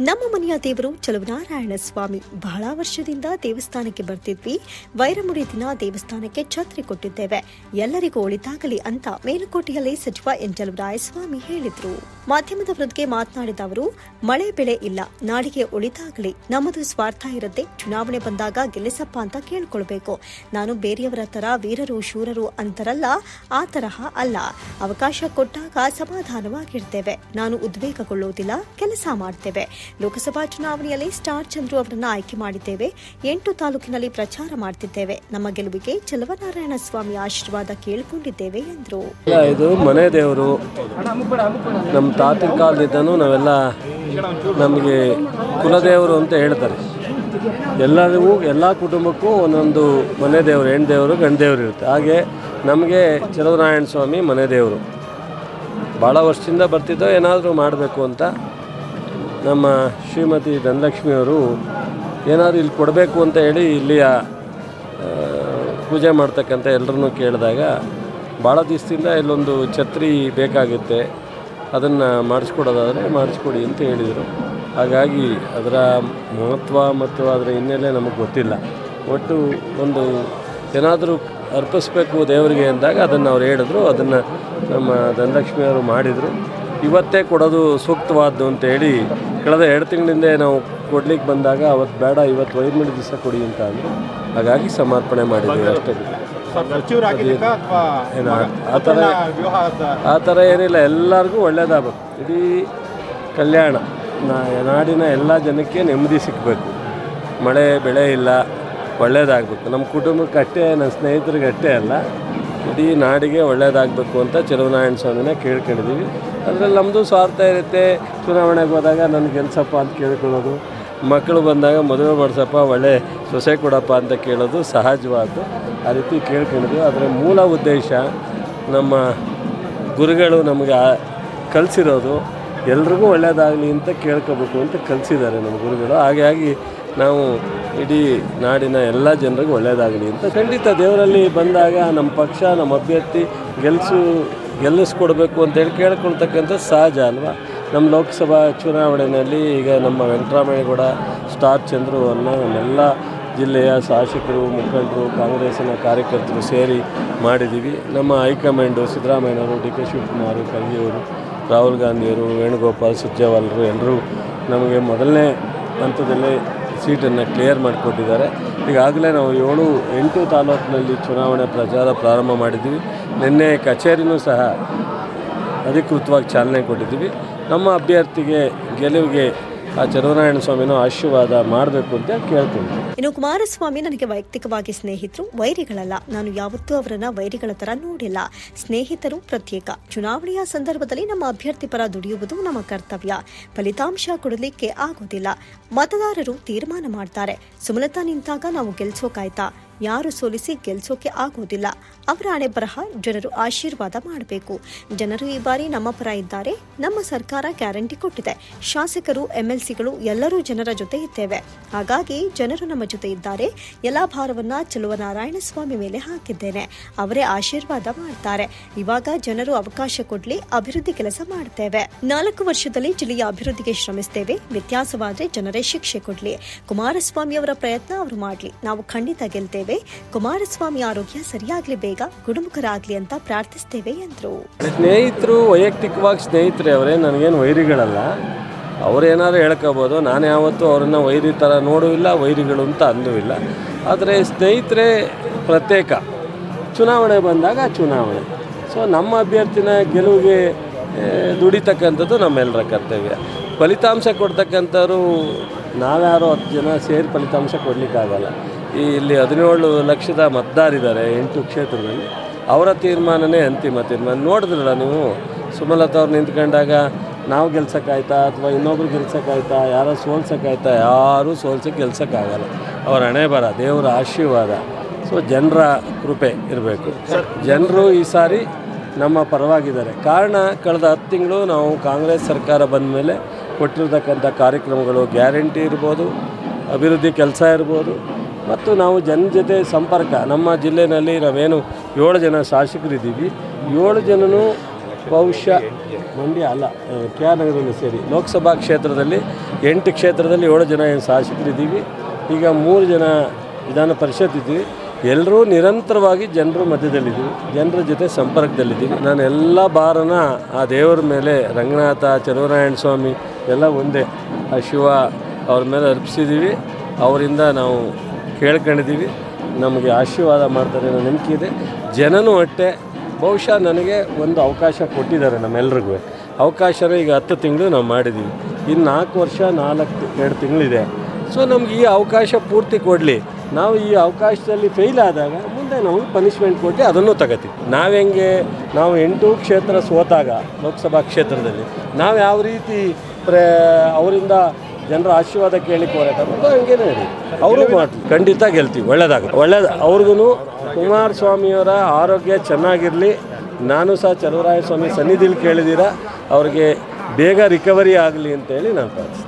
ನಮ್ಮ ಮನೆಯ ದೇವರು ಚಲುವನಾರಾಯಣ ಸ್ವಾಮಿ. ಬಹಳ ವರ್ಷದಿಂದ ದೇವಸ್ಥಾನಕ್ಕೆ ಬರ್ತಿದ್ವಿ. ವೈರಮುಡಿ ದಿನ ದೇವಸ್ಥಾನಕ್ಕೆ ಛತ್ರಿ ಕೊಟ್ಟಿದ್ದೇವೆ. ಎಲ್ಲರಿಗೂ ಒಳಿತಾಗಲಿ ಅಂತ ಮೇಲುಕೋಟೆಯಲ್ಲಿ ಸಚಿವ ಎನ್. ಸ್ವಾಮಿ ಹೇಳಿದ್ರು. ಮಾಧ್ಯಮದ ವೃದ್ಧಿಗೆ ಮಾತನಾಡಿದ ಅವರು, ಮಳೆ ಬೆಳೆ ಇಲ್ಲ. ನಾಡಿಗೆ ಒಳಿತಾಗಲಿ. ನಮ್ಮದು ಸ್ವಾರ್ಥ ಇರುತ್ತೆ. ಚುನಾವಣೆ ಬಂದಾಗ ಗೆಲ್ಲಿಸಪ್ಪ ಅಂತ ಕೇಳ್ಕೊಳ್ಬೇಕು. ನಾನು ಬೇರೆಯವರ ತರ ವೀರರು, ಶೂರರು ಅಂತರಲ್ಲ, ಆ ತರಹ ಅಲ್ಲ. ಅವಕಾಶ ಕೊಟ್ಟಾಗ ಸಮಾಧಾನವಾಗಿರ್ತೇವೆ. ನಾನು ಉದ್ವೇಗಗೊಳ್ಳುವುದಿಲ್ಲ. ಕೆಲಸ ಮಾಡ್ತೇವೆ. ಲೋಕಸಭಾ ಚುನಾವಣೆಯಲ್ಲಿ ಸ್ಟಾರ್ ಚಂದ್ರು ಅವರನ್ನು ಆಯ್ಕೆ ಮಾಡಿದ್ದೇವೆ. ಎಂಟು ತಾಲೂಕಿನಲ್ಲಿ ಪ್ರಚಾರ ಮಾಡ್ತಿದ್ದೇವೆ. ನಮ್ಮ ಗೆಲುವಿಗೆ ಚಲವನಾರಾಯಣ ಸ್ವಾಮಿ ಆಶೀರ್ವಾದ ಕೇಳಿಕೊಂಡಿದ್ದೇವೆ ಎಂದರು. ಇದು ಮನೆ ದೇವರು. ನಮ್ಮ ತಾತನ ಕಾಲದಿಂದನೂ ನಾವೆಲ್ಲ ನಮಗೆ ಕುಲದೇವರು ಅಂತ ಹೇಳ್ತಾರೆ. ಎಲ್ಲರಿಗೂ, ಎಲ್ಲ ಕುಟುಂಬಕ್ಕೂ ಒಂದೊಂದು ಮನೆ ದೇವರು ಹೆಣ್ಣು ದೇವರು, ಗಂಡು ದೇವರು ಇರುತ್ತೆ. ಹಾಗೆ ನಮಗೆ ಚಲವನಾರಾಯಣ ಸ್ವಾಮಿ ಮನೆ ದೇವರು. ಭಾಳ ವರ್ಷದಿಂದ ಬರ್ತಿದ್ದೋ ಏನಾದರೂ ಮಾಡಬೇಕು ಅಂತ ನಮ್ಮ ಶ್ರೀಮತಿ ಧನಲಕ್ಷ್ಮಿಯವರು ಏನಾದರೂ ಇಲ್ಲಿ ಕೊಡಬೇಕು ಅಂತ ಹೇಳಿ ಇಲ್ಲಿಯ ಪೂಜೆ ಮಾಡ್ತಕ್ಕಂಥ ಎಲ್ಲರನ್ನೂ ಕೇಳಿದಾಗ ಭಾಳ ದಿವಸದಿಂದ ಇಲ್ಲೊಂದು ಛತ್ರಿ ಬೇಕಾಗುತ್ತೆ, ಅದನ್ನು ಮಾಡಿಸ್ಕೊಡೋದಾದರೆ ಮಾಡಿಸ್ಕೊಡಿ ಅಂತ ಹೇಳಿದರು. ಹಾಗಾಗಿ ಅದರ ಮಹತ್ವ ಮತ್ತು ಅದರ ಹಿನ್ನೆಲೆ ನಮಗೆ ಗೊತ್ತಿಲ್ಲ. ಒಟ್ಟು ಒಂದು ಏನಾದರೂ ಅರ್ಪಿಸ್ಬೇಕು ದೇವರಿಗೆ ಅಂದಾಗ ಅದನ್ನು ಅವ್ರು ಹೇಳಿದ್ರು, ಅದನ್ನು ನಮ್ಮ ಧನಲಕ್ಷ್ಮಿಯವರು ಮಾಡಿದರು. ಇವತ್ತೇ ಕೊಡೋದು ಸೂಕ್ತವಾದ್ದು ಅಂತ ಹೇಳಿ ಕಳೆದ ಎರಡು ತಿಂಗಳಿಂದ ನಾವು ಕೊಡ್ಲಿಕ್ಕೆ ಬಂದಾಗ ಅವತ್ತು ಬೇಡ ಇವತ್ತು ವೈರ್ಮಿಡಿ ದಿವಸ ಕೊಡಿ ಅಂತ ಅಂದರು ಹಾಗಾಗಿ ಸಮರ್ಪಣೆ ಮಾಡಿದ್ದೀವಿ ಅಷ್ಟೇ. ಏನು? ಆ- ಥರ ಆ ಥರ ಏನಿಲ್ಲ ಎಲ್ಲರಿಗೂ ಒಳ್ಳೆಯದಾಗಬೇಕು ಇಡೀ ಕಲ್ಯಾಣ ನಾ ನಾಡಿನ ಎಲ್ಲ ಜನಕ್ಕೆ ನೆಮ್ಮದಿ ಸಿಗಬೇಕು. ಮಳೆ ಬೆಳೆ ಇಲ್ಲ ಒಳ್ಳೆಯದಾಗಬೇಕು ನಮ್ಮ ಕುಟುಂಬಕ್ಕೆ ಅಷ್ಟೇ ನನ್ನ ಸ್ನೇಹಿತರಿಗೆ ಅಷ್ಟೇ ಅಲ್ಲ. ಇಡೀ ನಾಡಿಗೆ ಒಳ್ಳೆಯದಾಗಬೇಕು ಅಂತ ಚಲುವನಾರಾಯಣ ಸ್ವಾಮಿನ ಕೇಳ್ಕೊಂಡಿದ್ದೀವಿ. ಅದರಲ್ಲಿ ನಮ್ಮದು ಸ್ವಾರ್ಥ ಇರುತ್ತೆ. ಚುನಾವಣೆಗೆ ಹೋದಾಗ ನನ್ನ ಗೆಲ್ಸಪ್ಪ ಅಂತ ಕೇಳ್ಕೊಳ್ಳೋದು. ಮಕ್ಕಳು ಬಂದಾಗ ಮದುವೆ ಮಾಡಿಸಪ್ಪ, ಒಳ್ಳೆ ಸೊಸೆ ಕೊಡಪ್ಪ ಅಂತ ಕೇಳೋದು ಸಹಜವಾದ್ದು. ಆ ರೀತಿ ಕೇಳ್ಕೊಂಡಿದ್ವಿ ಅದರ ಮೂಲ ಉದ್ದೇಶ ನಮ್ಮ ಗುರುಗಳು ನಮಗೆ ಕಲಿಸಿರೋದು ಎಲ್ರಿಗೂ ಒಳ್ಳೆಯದಾಗಲಿ ಅಂತ ಕೇಳ್ಕೋಬೇಕು ಅಂತ ಕಲಿಸಿದ್ದಾರೆ ನಮ್ಮ ಗುರುಗಳು. ಹಾಗಾಗಿ ನಾವು ಇಡೀ ನಾಡಿನ ಎಲ್ಲ ಜನರಿಗೆ ಒಳ್ಳೆಯದಾಗಲಿ ಅಂತ ಖಂಡಿತ ದೇವರಲ್ಲಿ ಬಂದಾಗ ನಮ್ಮ ಪಕ್ಷ, ನಮ್ಮ ಅಭ್ಯರ್ಥಿ ಗೆಲ್ಲಿಸು ಗೆಲ್ಲಿಸ್ಕೊಡ್ಬೇಕು ಅಂತೇಳಿ ಕೇಳ್ಕೊಳ್ತಕ್ಕಂಥ ಸಹಜ ಅಲ್ವಾ? ನಮ್ಮ ಲೋಕಸಭಾ ಚುನಾವಣೆಯಲ್ಲಿ ಈಗ ನಮ್ಮ ವೆಂಕಟರಾಮಯ್ಯಗೌಡ, ಸ್ಟಾರ್ ಚಂದ್ರು ಅನ್ನೋ ನಮ್ಮೆಲ್ಲ ಜಿಲ್ಲೆಯ ಶಾಸಕರು, ಮುಖಂಡರು, ಕಾಂಗ್ರೆಸ್ಸಿನ ಕಾರ್ಯಕರ್ತರು ಸೇರಿ ಮಾಡಿದ್ದೀವಿ. ನಮ್ಮ ಹೈಕಮಾಂಡು ಸಿದ್ದರಾಮಯ್ಯನವರು, ಡಿ ಕೆ ಶಿವಕುಮಾರ್, ಖರ್ಗೆಯವರು, ರಾಹುಲ್ ಗಾಂಧಿಯವರು, ವೇಣುಗೋಪಾಲ್, ಸುರ್ಜೇವಾಲರು ಎಲ್ಲರೂ ನಮಗೆ ಮೊದಲನೇ ಹಂತದಲ್ಲೇ ಸೀಟನ್ನು ಕ್ಲಿಯರ್ ಮಾಡಿಕೊಟ್ಟಿದ್ದಾರೆ. ಈಗಾಗಲೇ ನಾವು ಏಳು, ಎಂಟು ತಾಲೂಕಿನಲ್ಲಿ ಚುನಾವಣೆ ಪ್ರಚಾರ ಪ್ರಾರಂಭ ಮಾಡಿದ್ದೀವಿ. ನಿನ್ನೆ ಕಚೇರಿನೂ ಸಹ ಅಧಿಕೃತವಾಗಿ ಚಾಲನೆ ಕೊಟ್ಟಿದ್ದೀವಿ. ನಮ್ಮ ಅಭ್ಯರ್ಥಿಗೆ ಗೆಲುವಿಗೆ ಆ ಚಂದ್ರನಾರಾಯಣ ಸ್ವಾಮಿನ ಆಶೀರ್ವಾದ ಮಾಡಬೇಕು ಅಂತ ಕೇಳ್ತೀನಿ. ಇನ್ನು ಕುಮಾರಸ್ವಾಮಿ ನನಗೆ ವೈಯಕ್ತಿಕವಾಗಿ ಸ್ನೇಹಿತರು, ವೈರಿಗಳಲ್ಲ. ನಾನು ಯಾವತ್ತೂ ಅವರನ್ನ ವೈರಿಗಳ ತರ ನೋಡಿಲ್ಲ. ಸ್ನೇಹಿತರು ಪ್ರತ್ಯೇಕ. ಚುನಾವಣೆಯ ಸಂದರ್ಭದಲ್ಲಿ ನಮ್ಮ ಅಭ್ಯರ್ಥಿ ಪರ ದುಡಿಯುವುದು ನಮ್ಮ ಕರ್ತವ್ಯ. ಫಲಿತಾಂಶ ಕೊಡಲಿಕ್ಕೆ ಆಗೋದಿಲ್ಲ. ಮತದಾರರು ತೀರ್ಮಾನ ಮಾಡ್ತಾರೆ. ಸುಮಲತಾ ನಿಂತಾಗ ನಾವು ಗೆಲ್ಸೋಕಾಯ್ತಾ? ಯಾರು ಸೋಲಿಸಿ ಗೆಲ್ಸೋಕೆ ಆಗೋದಿಲ್ಲ. ಅವರ ಹಣೆ ಬರಹ ಜನರು ಆಶೀರ್ವಾದ ಮಾಡಬೇಕು. ಜನರು ಈ ಬಾರಿ ನಮ್ಮ ಪರ ಇದ್ದಾರೆ. ನಮ್ಮ ಸರ್ಕಾರ ಗ್ಯಾರಂಟಿ ಕೊಟ್ಟಿದೆ. ಶಾಸಕರು, ಎಂಎಲ್ಸಿಗಳು ಎಲ್ಲರೂ ಜನರ ಜೊತೆ ಇದ್ದೇವೆ. ಹಾಗಾಗಿ ಜನರು ನಮ್ಮ ಜೊತೆ ಇದ್ದಾರೆ. ಎಲ್ಲ ಭಾರವನ್ನ ಚಲುವ ನಾರಾಯಣ ಸ್ವಾಮಿ ಮೇಲೆ ಹಾಕಿದ್ದೇನೆ. ಅವರೇ ಆಶೀರ್ವಾದ ಮಾಡ್ತಾರೆ. ಇವಾಗ ಜನರು ಅವಕಾಶ ಕೊಡ್ಲಿ, ಅಭಿವೃದ್ಧಿ ಕೆಲಸ ಮಾಡ್ತೇವೆ. ನಾಲ್ಕು ವರ್ಷದಲ್ಲಿ ಜಿಲ್ಲೆಯ ಅಭಿವೃದ್ಧಿಗೆ ಶ್ರಮಿಸ್ತೇವೆ. ವ್ಯತ್ಯಾಸವಾದ್ರೆ ಜನರೇ ಶಿಕ್ಷೆ ಕೊಡ್ಲಿ. ಕುಮಾರಸ್ವಾಮಿ ಅವರ ಪ್ರಯತ್ನ ಅವರು ಮಾಡ್ಲಿ. ನಾವು ಖಂಡಿತ ಗೆಲ್ತೇವೆ. ಕುಮಾರಸ್ವಾಮಿ ಆರೋಗ್ಯ ಸರಿಯಾಗ್ಲಿ ಬೇಗ ಗುಣಮುಖರಾಗ್ಲಿ ಅಂತ ಪ್ರಾರ್ಥಿಸ್ತೇವೆ ಎಂದ್ರು. ಸ್ನೇಹಿತರು, ವೈಯಕ್ತಿಕವಾಗಿ ಸ್ನೇಹಿತರೆ ಅವರೇ, ನನಗೇನು ವೈರಿಗಳಲ್ಲ. ಅವರೇನಾದ್ರು ಹೇಳ್ಕೋಬೋದು. ನಾನು ಯಾವತ್ತೂ ಅವ್ರನ್ನ ವೈರಿ ಥರ ನೋಡುವಿಲ್ಲ, ವೈರಿಗಳು ಅಂತ ಅಂದೂ ಇಲ್ಲ ಆದರೆ ಸ್ನೇಹಿತರೆ, ಪ್ರತ್ಯೇಕ. ಚುನಾವಣೆ ಬಂದಾಗ ಚುನಾವಣೆ. ಸೊ ನಮ್ಮ ಅಭ್ಯರ್ಥಿನ ಗೆಲುವಿಗೆ ದುಡಿತಕ್ಕಂಥದ್ದು ನಮ್ಮೆಲ್ಲರ ಕರ್ತವ್ಯ. ಫಲಿತಾಂಶ ಕೊಡ್ತಕ್ಕಂಥವ್ರು ನಾವ್ಯಾರೋ ಹತ್ತು ಜನ ಸೇರಿ ಫಲಿತಾಂಶ ಕೊಡಲಿಕ್ಕಾಗಲ್ಲ. ಈ ಇಲ್ಲಿ ಹದಿನೇಳು ಲಕ್ಷದ ಮತದಾರಿದ್ದಾರೆ ಎಂಟು ಕ್ಷೇತ್ರದಲ್ಲಿ. ಅವರ ತೀರ್ಮಾನನೇ ಅಂತಿಮ ತೀರ್ಮಾನ. ನೋಡಿದ್ರಲ್ಲ ನೀವು? ಸುಮಲತಾ ಅವ್ರು ನಿಂತ್ಕೊಂಡಾಗ ನಾವು ಗೆಲ್ಸೋಕ್ಕಾಯ್ತಾ ಅಥವಾ ಇನ್ನೊಬ್ರು ಗೆಲ್ಸೋಕ್ಕಾಯ್ತಾ? ಯಾರೋ ಸೋಲ್ಸೋಕ್ಕಾಯ್ತಾ? ಯಾರೂ ಸೋಲ್ಸೋಕ್ಕೆ ಗೆಲ್ಸೋಕ್ಕಾಗಲ್ಲ. ಅವರ ಹಣೆ ಬರ ದೇವರ ಆಶೀರ್ವಾದ. ಸೊ ಜನರ ಕೃಪೆ ಇರಬೇಕು. ಜನರು ಈ ಸಾರಿ ನಮ್ಮ ಪರವಾಗಿದ್ದಾರೆ. ಕಾರಣ, ಕಳೆದ ಹತ್ತು ತಿಂಗಳು ನಾವು ಕಾಂಗ್ರೆಸ್ ಸರ್ಕಾರ ಬಂದ ಮೇಲೆ ಕೊಟ್ಟಿರ್ತಕ್ಕಂಥ ಕಾರ್ಯಕ್ರಮಗಳು ಗ್ಯಾರಂಟಿ ಇರ್ಬೋದು, ಅಭಿವೃದ್ಧಿ ಕೆಲಸ ಇರ್ಬೋದು ಮತ್ತು ನಾವು ಜನ ಜೊತೆ ಸಂಪರ್ಕ, ನಮ್ಮ ಜಿಲ್ಲೆಯಲ್ಲಿ ನಾವೇನು ಏಳು ಜನ ಶಾಸಕರಿದ್ದೀವಿ. ಏಳು ಜನನೂ ಬಹುಶಃ ಮಂಡ್ಯ ಅಲ್ಲ ಕೆ ಆರ್ ನಗರದಲ್ಲಿ ಸೇರಿ ಲೋಕಸಭಾ ಕ್ಷೇತ್ರದಲ್ಲಿ ಎಂಟು ಕ್ಷೇತ್ರದಲ್ಲಿ ಏಳು ಜನ ಏನು ಶಾಸಕರಿದ್ದೀವಿ. ಈಗ ಮೂರು ಜನ ವಿಧಾನ ಪರಿಷತ್ ಇದ್ದೀವಿ. ಎಲ್ಲರೂ ನಿರಂತರವಾಗಿ ಜನರ ಮಧ್ಯದಲ್ಲಿದ್ದೀವಿ, ಜನರ ಜೊತೆ ಸಂಪರ್ಕದಲ್ಲಿದ್ದೀವಿ. ನಾನು ಎಲ್ಲ ಬಾರನ ಆ ದೇವರ ಮೇಲೆ, ರಂಗನಾಥ ಚಲುವರಾಯಣ ಸ್ವಾಮಿ ಎಲ್ಲ ಒಂದೇ, ಆ ಶಿವ ಅವ್ರ ಮೇಲೆ ಅರ್ಪಿಸಿದ್ದೀವಿ. ಅವರಿಂದ ನಾವು ಕೇಳ್ಕೊಂಡಿದ್ದೀವಿ. ನಮಗೆ ಆಶೀರ್ವಾದ ಮಾಡ್ತಾರೆ ಅನ್ನೋ ನಂಬಿಕೆ ಇದೆ. ಜನನೂ ಅಷ್ಟೇ. ಬಹುಶಃ ನನಗೆ ಒಂದು ಅವಕಾಶ ಕೊಟ್ಟಿದ್ದಾರೆ ನಮ್ಮೆಲ್ರಿಗೂ. ಅವಕಾಶನ ಈಗ ಹತ್ತು ತಿಂಗಳು ನಾವು ಮಾಡಿದ್ದೀವಿ. ಇನ್ನು ನಾಲ್ಕು ವರ್ಷ, ನಾಲ್ಕು, ಎರಡು ತಿಂಗಳಿದೆ. ಸೊ ನಮ್ಗೆ ಈ ಅವಕಾಶ ಪೂರ್ತಿ ಕೊಡಲಿ. ನಾವು ಈ ಅವಕಾಶದಲ್ಲಿ ಫೇಲ್ ಆದಾಗ ಮುಂದೆ ನಾವು ಪನಿಷ್ಮೆಂಟ್ ಕೊಟ್ಟು ಅದನ್ನು ತಗೋತೀವಿ. ನಾವು ಹೆಂಗೆ? ನಾವು ಎಂಟು ಕ್ಷೇತ್ರ ಸೋತಾಗ ಲೋಕಸಭಾ ಕ್ಷೇತ್ರದಲ್ಲಿ. ನಾವು ಯಾವ ರೀತಿ ಪ್ರ ಅವರಿಂದ ಜನರ ಆಶೀರ್ವಾದ ಕೇಳಿ ಹೋರಾಟ ಹೇಳಿ ಅವರು ಖಂಡಿತ ಗೆಲ್ತೀವಿ. ಒಳ್ಳೇದಾಗುತ್ತೆ. ಒಳ್ಳೇದು ಅವ್ರಿಗೂ ಕುಮಾರಸ್ವಾಮಿಯವರ ಆರೋಗ್ಯ ಚೆನ್ನಾಗಿರಲಿ. ನಾನು ಸಹ ಚಲುವರಾಯ ಸ್ವಾಮಿ ಸನ್ನಿಧಿಲಿ ಕೇಳಿದ್ದೀರಾ ಅವ್ರಿಗೆ ಬೇಗ ರಿಕವರಿ ಆಗಲಿ ಅಂತೇಳಿ ನಾನು ಪ್ರಾರ್ಥಿಸ್ತೀನಿ.